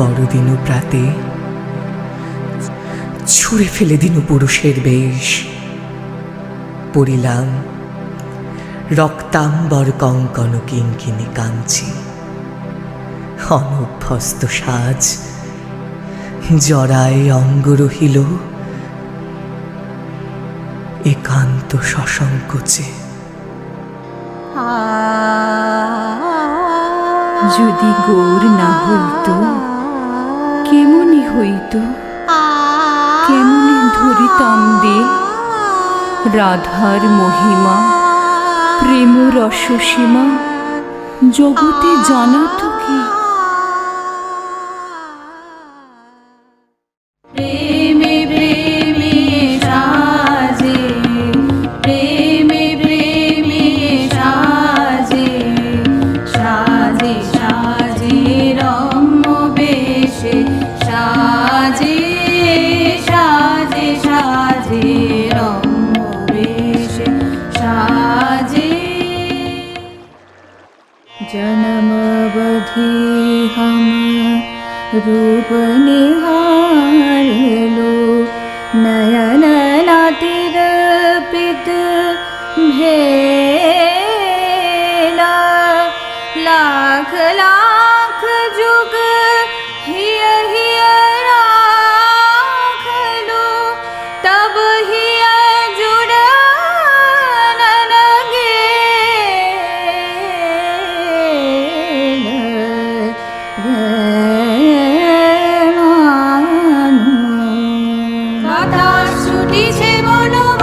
বড়দিন প্রাতে। ছুঁড়ে ফেলে দিন পুরুষের বেশ। পড়িলাম, রক্তাম্বর কঙ্কন কিঙ্কিনি কাঞ্চি। অনভ্যস্ত সাজ জরায় অঙ্গ রহিল। একান্ত সসংকোচে। যদি গৌর না হইত কেমনি কেমনে ধরিতাম দে? রাধার মহিমা প্রেম রসসীমা জগতে জানাতো কি जन्मवधि नयन বাতাস ছুটিছে বনবা